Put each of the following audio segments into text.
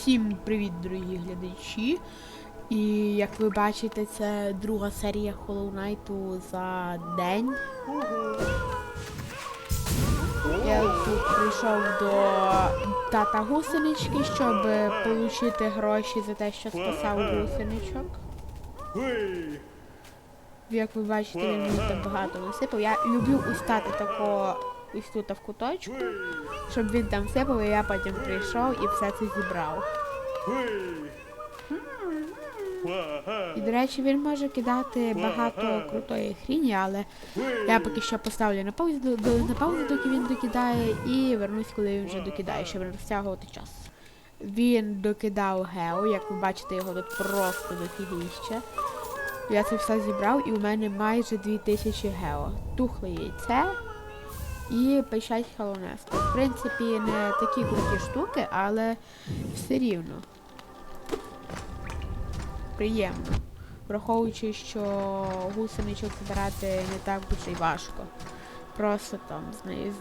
Всім привіт, дорогі глядачі. І як ви бачите, це друга серія Hollow Knight за день. Я тут прийшов до тата гусенички, щоб отримати гроші за те, що спасав гусеничок. Як ви бачите, він мені так багато насипав. Я люблю устати такого ось тут в куточку, щоб він там сипав, і я потім прийшов і все це зібрав. І, до речі, він може кидати багато крутої хріні, але я поки що поставлю на паузу, на паузу, доки він докидає, і вернусь, коли він вже докидає, щоб не розтягувати час. Він докидав гео, як ви бачите, його тут просто дофігіще. Я це все зібрав і у мене майже 2000 гео. Тухле яйце і печать халонеста. В принципі, не такі круті штуки, але все рівно. Приємно. Враховуючи, що гусеничок збирати не так дуже й важко. Просто там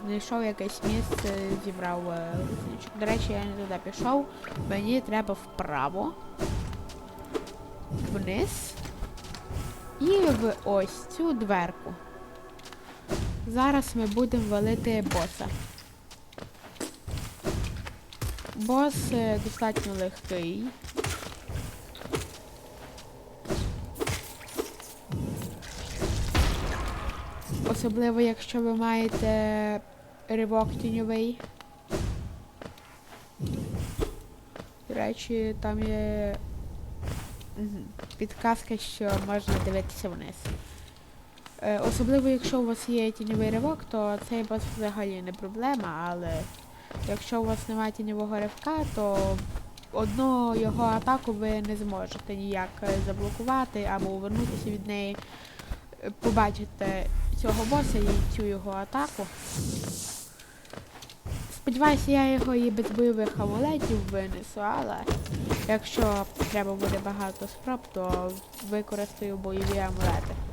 знайшов якесь місце, зібрав гусеничок. До речі, я не туди пішов. Мені треба вправо, вниз і в ось цю дверку. Зараз ми будемо валити боса. Бос е, достатньо легкий. Особливо, якщо ви маєте ривок тіньовий. До речі, там є підказка, що можна дивитися вниз. Е, особливо, якщо у вас є тіньовий ривок, то цей бос взагалі не проблема, але якщо у вас немає тіньового ривка, то одну його атаку ви не зможете ніяк е, заблокувати або увернутися від неї. Е, Побачите цього боса і цю його атаку. Сподіваюся, я його і без бойових амулетів винесу, але якщо треба буде багато спроб, то використаю бойові амулети.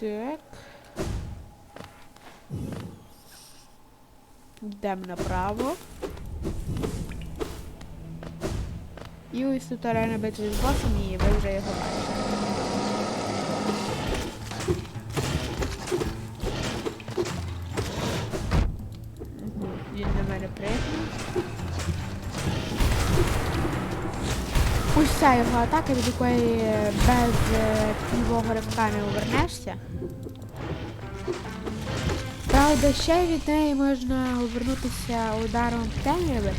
Так. Йдемо направо. І ось тут арена битви з босом, і ви вже його бачите. Ця його атака, від якої е, без е, тіньового ривка не увернешся. Правда, ще від неї можна увернутися ударом темряви,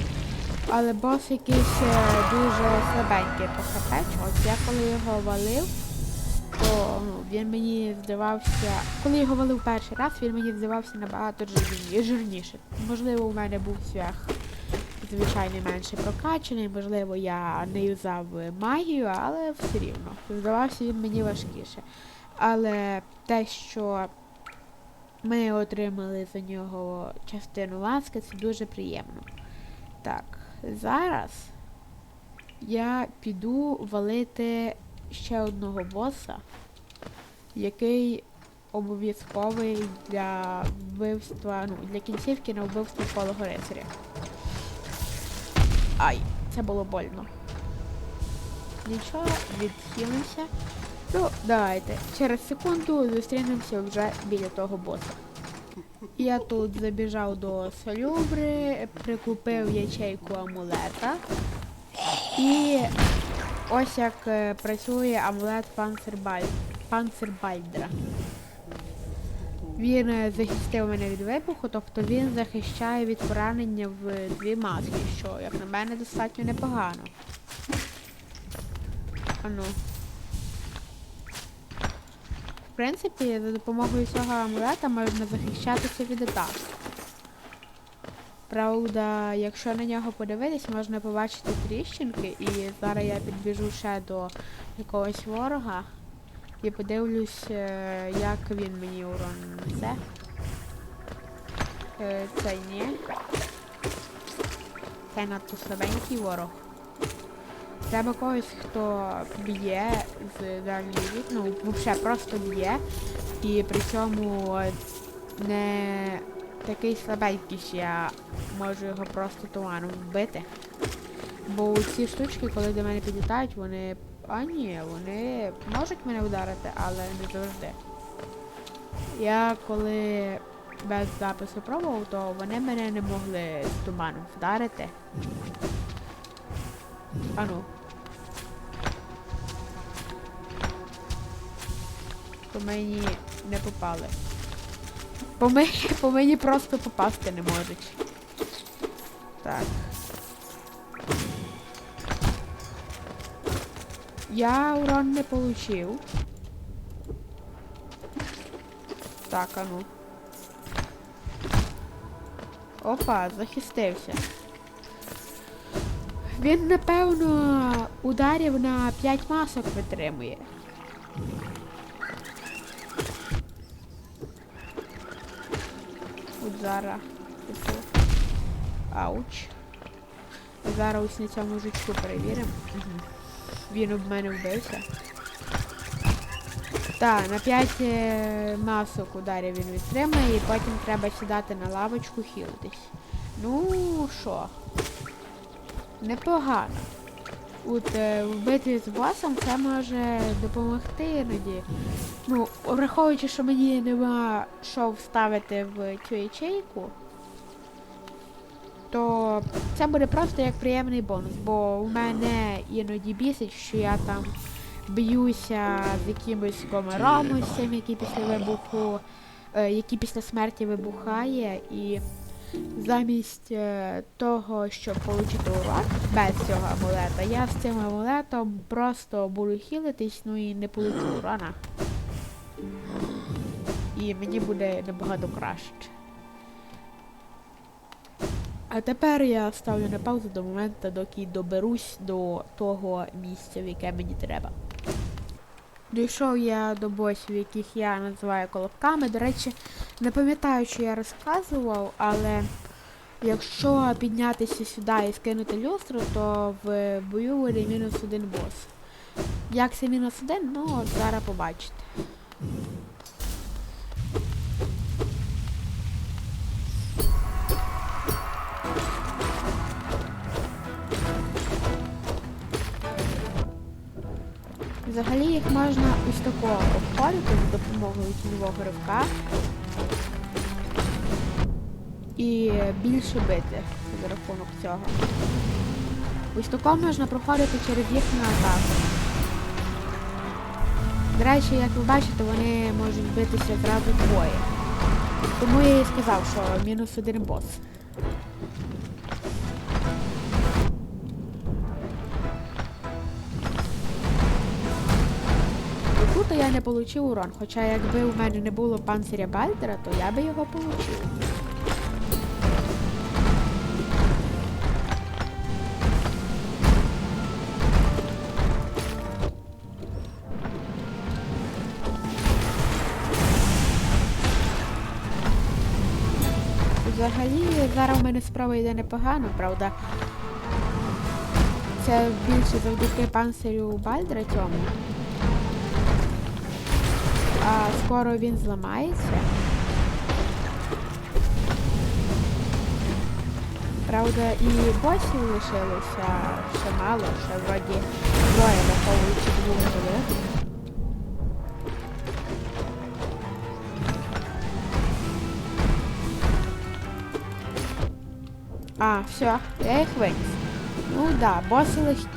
але бос якийсь е, дуже слабенький по хп. От я коли його валив, то ну, він мені здавався. Коли його валив перший раз, він мені здавався набагато жирніше. Можливо, у мене був свях звичайно менше прокачаний, можливо, я не юзав магію, але все рівно. Здавався він мені важкіше. Але те, що ми отримали за нього частину ласки, це дуже приємно. Так, зараз я піду валити ще одного боса, який обов'язковий для вбивства, ну, для кінцівки на вбивство полого рицаря. Ай, це було больно. Нічого, відхилимося. Ну, давайте. Через секунду зустрінемося вже біля того боса. Я тут забіжав до салюбри, прикупив ячейку амулета. І ось як е, працює амулет Панцербаль... Він е, захистив мене від вибуху, тобто він захищає від поранення в дві маски, що, як на мене, достатньо непогано. Ану. В принципі, за допомогою цього амулета можна захищатися від атак. Правда, якщо на нього подивитись, можна побачити тріщинки, і зараз я підбіжу ще до якогось ворога і подивлюсь, е, як він мені урон несе. Е, Цей ні. Це надто слабенький ворог. Треба когось, хто б'є з дальньої від, ну, взагалі просто б'є, і при цьому не такий слабенький, що я можу його просто туманом вбити. Бо ці штучки, коли до мене підлітають, вони. А ні, вони можуть мене вдарити, але не завжди. Я коли без запису пробував, то вони мене не могли з туманом вдарити. Ану. По мені не попали. По мені, по мені просто попасти не можуть. Так. Я урон не получив. Так, а ну. Опа, захистився. Він, напевно, ударів на 5 масок витримує. От зараз. Ауч. Зараз ось на цьому жучку перевіримо. Він об мене вбився. Так, на 5 е, масок ударів він відтримає і потім треба сідати на лавочку хілитись. Ну що? Непогано. От е, в битві з босом це може допомогти іноді. Ну, враховуючи, що мені нема що вставити в цю ячейку, то це буде просто як приємний бонус, бо у мене іноді бісить, що я там б'юся з якимось комаром, який після вибуху, е, який після смерті вибухає, і замість е, того, щоб отримати урон без цього амулета, я з цим амулетом просто буду хілитись, ну і не получу урона. І мені буде набагато краще. А тепер я ставлю на паузу до моменту, доки доберусь до того місця, в яке мені треба. Дійшов я до босів, яких я називаю колобками. До речі, не пам'ятаю, що я розказував, але якщо піднятися сюди і скинути люстру, то в бою буде мінус один бос. Як це мінус один, ну зараз побачите. Взагалі їх можна ось такого обходити за допомогою тіньового ривка і більше бити за рахунок цього. Ось такого можна проходити через їхню атаку. До речі, як ви бачите, вони можуть битися зразу двоє. Тому я і сказав, що мінус один бос. Я не отримав урон, хоча якби у мене не було панциря Бальдера, то я би його отримав. Взагалі, зараз у мене справа йде непогано, правда. Це більше завдяки панцирю Бальдера цьому. А скоро він зламається. Правда, і босів лишилося ще мало, ще вроді троє, враховуючи двох живих. А, все, я їх виніс. Ну да, боси легкі.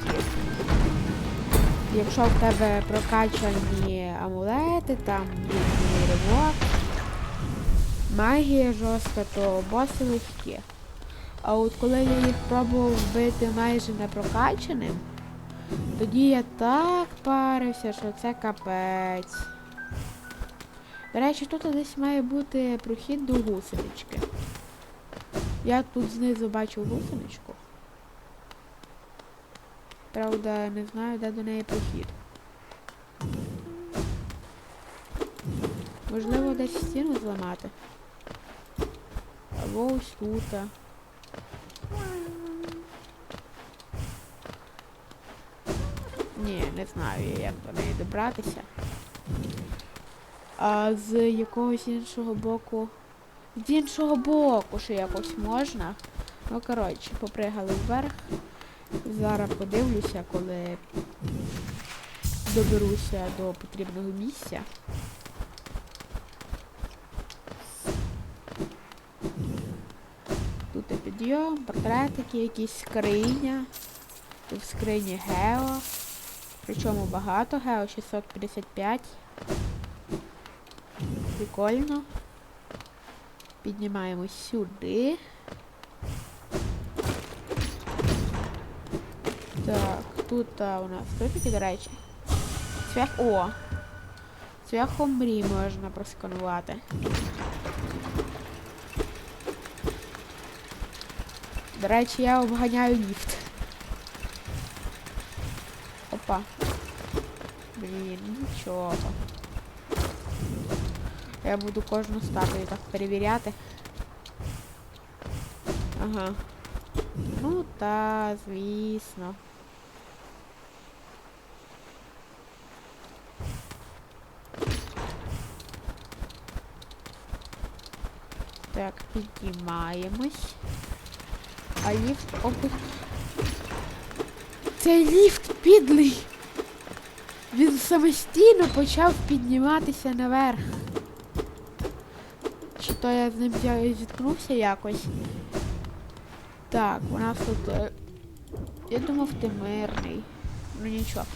Якщо в тебе прокачані амулети, там їхній ривок, магія жорстка, то боси легкі. А от коли я їх пробував вбити майже не прокачаним, тоді я так парився, що це капець. До речі, тут десь має бути прохід до гусенички. Я тут знизу бачу гусеничку. Правда, не знаю, де до неї прохід. Можливо, десь стіну зламати. Або ось тут. Ні, не знаю, як до неї добратися. А з якогось іншого боку. З іншого боку ще якось можна. Ну, коротше, попригали вверх. Зараз подивлюся, коли доберуся до потрібного місця. Підйом, портретики, якісь скриня. Тут в скрині Гео. Причому багато Гео, 655. Прикольно. Піднімаємось сюди. Так, тут а, у нас критики, до речі. Цвях. О! Цвяхом мрій можна просканувати. До речі, я обганяю ліфт. Опа. Блін, нічого. Я буду кожну статую так перевіряти. Ага. Ну та, звісно. Так, піднімаємось. А ліфт опу... Цей ліфт підлий. Він самостійно почав підніматися наверх. Чи то я з ним зіткнувся якось. Так, у нас тут. е, Я думав, ти мирний. Ну нічого.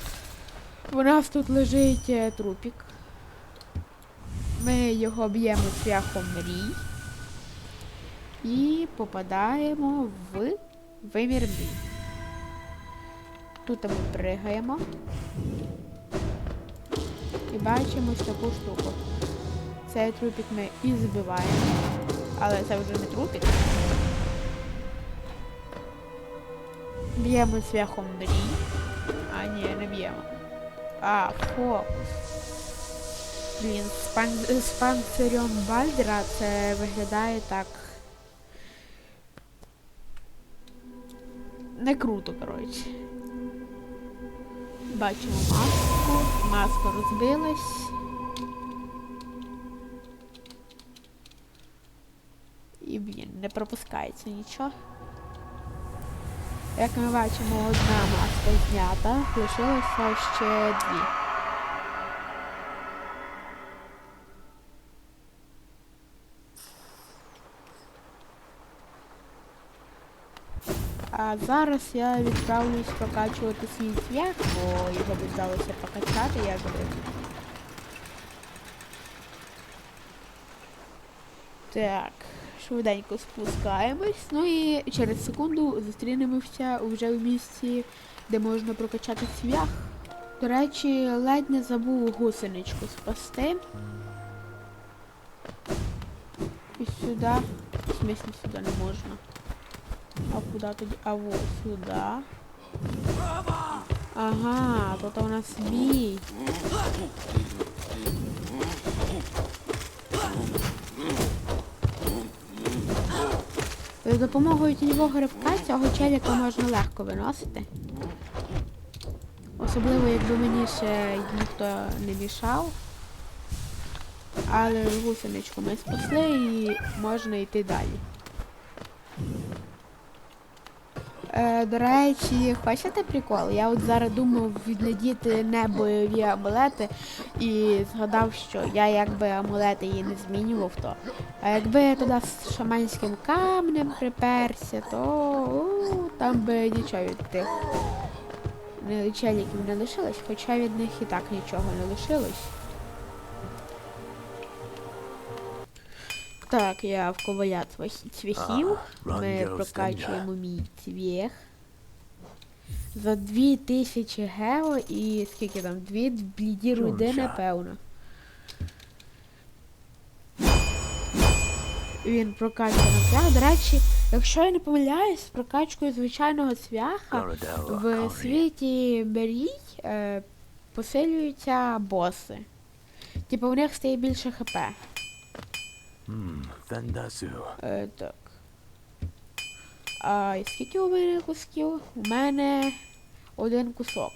У нас тут лежить е, трупік. Ми його б'ємо цвяхом мрій. І попадаємо в вимір мрій. Тут ми пригаємо. І бачимо ось таку штуку. Цей трупік ми і збиваємо. Але це вже не трупік. Б'ємо цвяхом мрій. А, ні, не б'ємо. А, фокус. Блін, з, пан... з панцирем Бальдера це виглядає так. Не круто, коротше. Бачимо маску. Маска розбилась. І, блін, не пропускається нічого. Як ми бачимо, одна маска знята, лишилося ще дві. А зараз я відправлюсь прокачувати свій цвях, бо його би здалося покачати якби. Так, швиденько спускаємось. Ну і через секунду зустрінемося вже в місці, де можна прокачати цвях. До речі, ледь не забув гусеничку спасти. І сюди. В смислі сюди не можна. А куди тоді? А вот сюди. Ага, тут у нас бій. За допомогою тіньового ривка цього челіка можна легко виносити. Особливо, якби мені ще ніхто не мішав. Але гусеничку ми спасли і можна йти далі. Е, до речі, хочете прикол? Я от зараз думав віднадіти небойові амулети і згадав, що я якби амулети її не змінював, то. А якби я туди з шаманським камнем приперся, то у, там би нічого від тих не- не лишилось, хоча від них і так нічого не лишилось. Так, я в коваля цвях- цвяхів. Ми прокачуємо мій цвях. За 2000 гео і скільки там? Дві бліді руди, напевно. Він прокачує на цвях. До речі, якщо я не помиляюсь, з прокачкою звичайного цвяха в світі Берій е, посилюються боси. Типу у них стає більше хп. Е, так. А скільки у мене кусків? У мене один кусок.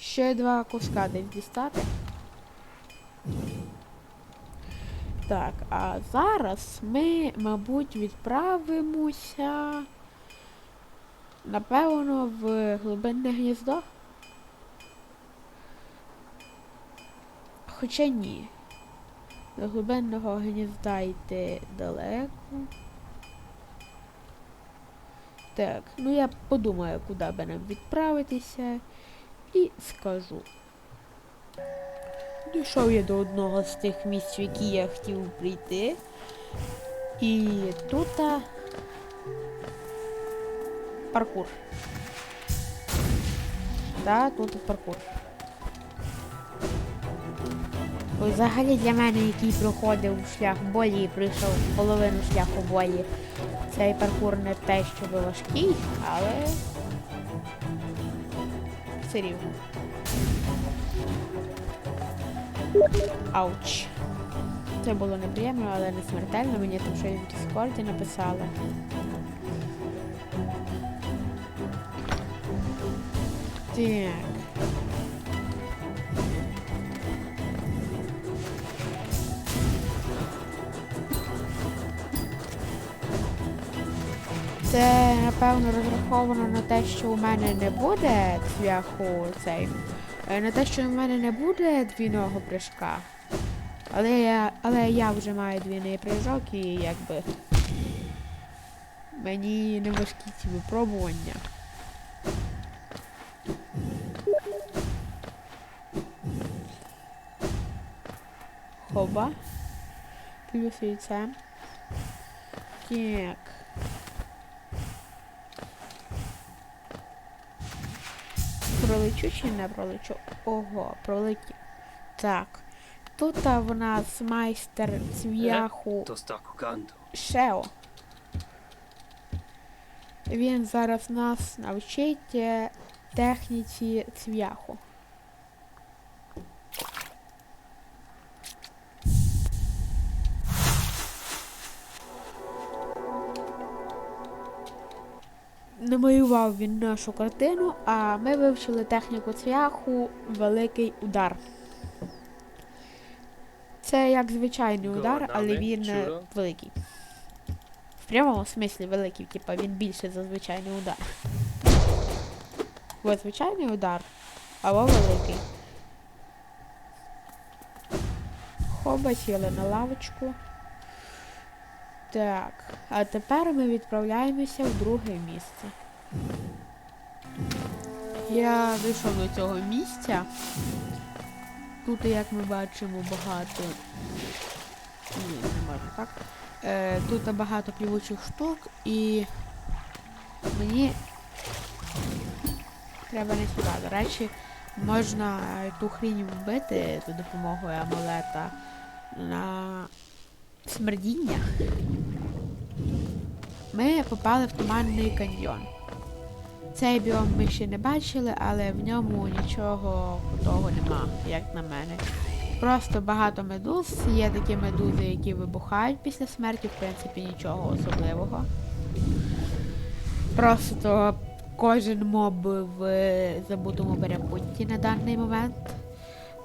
Ще два куска десь дістати. Так, а зараз ми, мабуть, відправимося Напевно, в глибинне гніздо. Хоча ні. До глибинного гнізда йти далеко. Так, ну я подумаю, куди би нам відправитися і скажу. Дійшов я до одного з тих місць, в які я хотів прийти. І тут паркур. Так, тут паркур. Взагалі для мене, який проходив шлях болі і пройшов половину шляху болі, цей паркур не те, що важкий, але все рівно. Ауч. Це було неприємно, але не смертельно. Мені там щось в Дискорді написали. Так. Це, напевно, розраховано на те, що у мене не буде цвяху цей. е, На те, що у мене не буде двійного прыжка. Але я, але я вже маю двійний прыжок і якби мені не важкі ці випробування. Хоба. Плюс яйце. Так. Пролечу чи не пролечу? Ого, пролетів. Так. Тут в нас майстер цвяху kukando. Шео. Він зараз нас навчить е, техніці цвяху. Намалював він нашу картину, а ми вивчили техніку цвяху Великий удар. Це як звичайний удар, але він е, великий. В прямому смислі великий, типа він більше за звичайний удар. Ось звичайний удар, або великий. Хоба сіли на лавочку. Так, а тепер ми відправляємося в друге місце. Я дійшов до цього місця. Тут, як ми бачимо, багато. Ні, не можна так. Е, тут багато плівучих штук і мені треба не сюди. До речі, можна ту хрінь вбити за допомогою амулета на смердіння. Ми попали в туманний каньйон. Цей біом ми ще не бачили, але в ньому нічого крутого нема, як на мене. Просто багато медуз. Є такі медузи, які вибухають після смерті, в принципі, нічого особливого. Просто кожен моб в забутому перепутті на даний момент.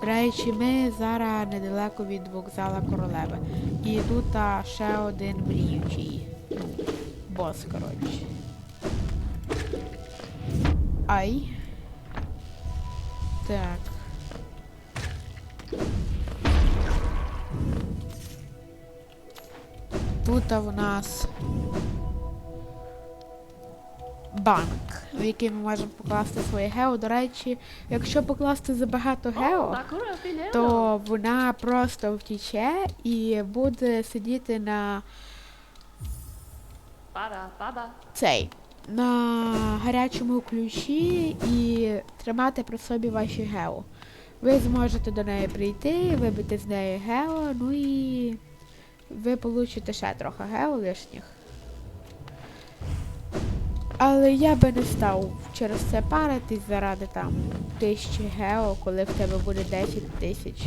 До речі, ми зараз недалеко від вокзала королеви. І тут ще один мріючий. Ну, бос, коротше. Ай. Так. Тут в нас банк, в який ми можемо покласти своє гео. До речі, якщо покласти забагато гео, то вона просто втіче і буде сидіти на цей. На гарячому ключі і тримати при собі ваші гео. Ви зможете до неї прийти, вибити з неї гео, ну і ви получите ще трохи гео лишніх. Але я би не став через це паритись заради там тисячі гео, коли в тебе буде 10 тисяч.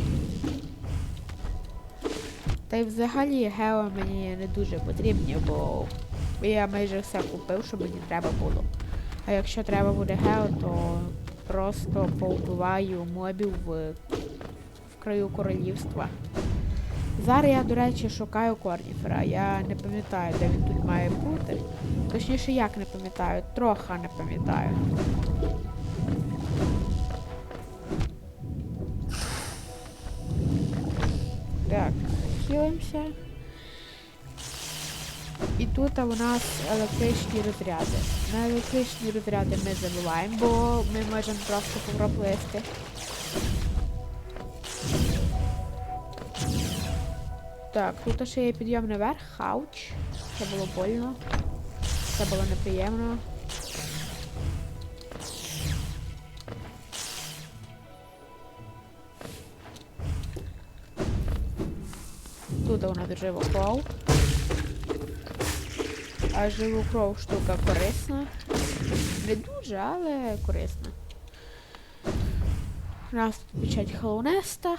Та й взагалі гео мені не дуже потрібні, бо я майже все купив, що мені треба було. А якщо треба буде гео, то просто повбиваю мобів в, в краю королівства. Зараз я, до речі, шукаю Корніфера. Я не пам'ятаю, де він тут має бути. Точніше, як не пам'ятаю, трохи не пам'ятаю. Так, хилимося. І тут у нас електричні розряди. На електричні розряди ми забуваємо, бо ми можемо просто попроплисти. Так, тут ще є підйом наверх, хауч. Це було больно. Це було неприємно. Тут у нас жива кров. А живу кров штука корисна. Не дуже, але корисна. У нас тут печать Халонеста.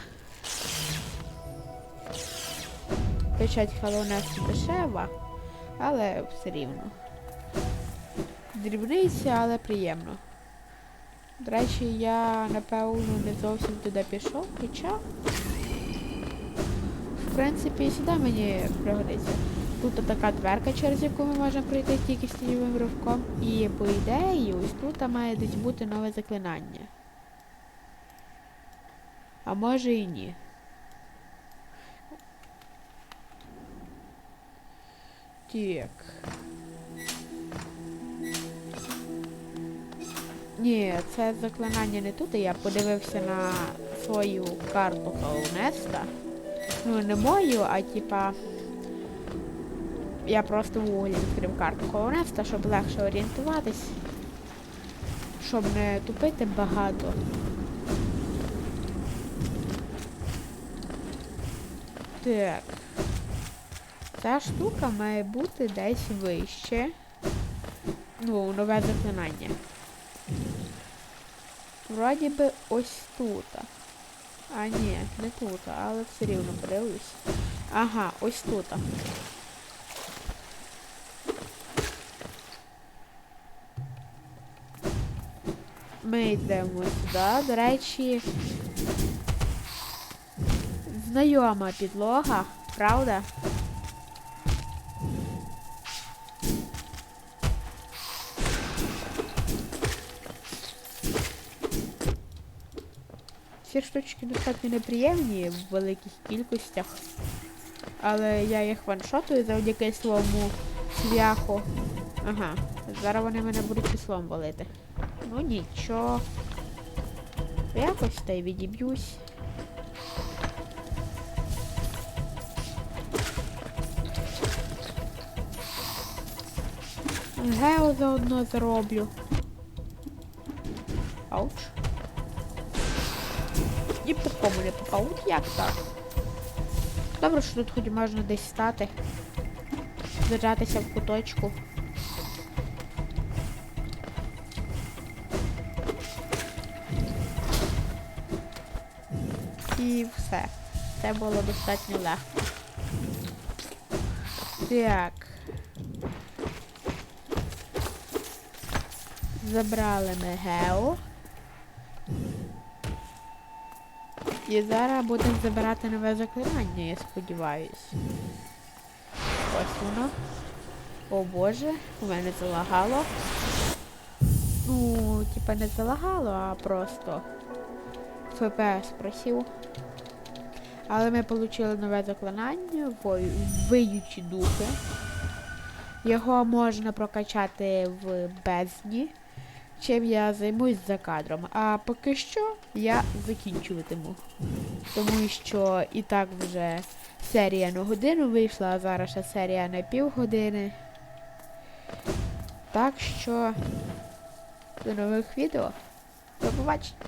Печать Халонеста дешева, але все рівно. Дрібниця, але приємно. До речі, я напевно не зовсім туди пішов, хоча. В принципі, сюди мені пригодиться. Тут така дверка, через яку ми можемо пройти тільки з тіньовим ривком. І по ідеї, ось тут має десь бути нове заклинання. А може і ні. Так. Ні, це заклинання не тут. Я подивився на свою карту Хаунеста. Ну, не мою, а типа. Я просто в Google відкрив карту Хаунеста, щоб легше орієнтуватись. Щоб не тупити багато. Так. Ця штука має бути десь вище. Ну, нове заклинання. Вроді би ось тут. А ні, не тут, але все рівно подивлюсь. Ага, ось тут. Ми йдемо сюди. До речі, знайома підлога, правда? Ці штучки достатньо неприємні в великих кількостях. Але я їх ваншотую завдяки своєму цвяху. Ага, зараз вони мене будуть числом валити. Ну нічого. Якось та й відіб'юсь. Гео заодно зароблю. Ауч. І по кому не попав. Як так? Добре, що тут хоч можна десь стати. Зажатися в куточку. І все. Це було достатньо легко. Так. Забрали ми Гео. І зараз будемо забирати нове заклинання, я сподіваюсь. Ось воно. О боже, у мене залагало. Ну, типа не залагало, а просто ФПС просів. Але ми отримали нове заклинання, виючі духи. Його можна прокачати в бездні, чим я займусь за кадром. А поки що я закінчуватиму. Тому що і так вже серія на годину вийшла, а зараз ще серія на півгодини. Так що до нових відео. До побачення.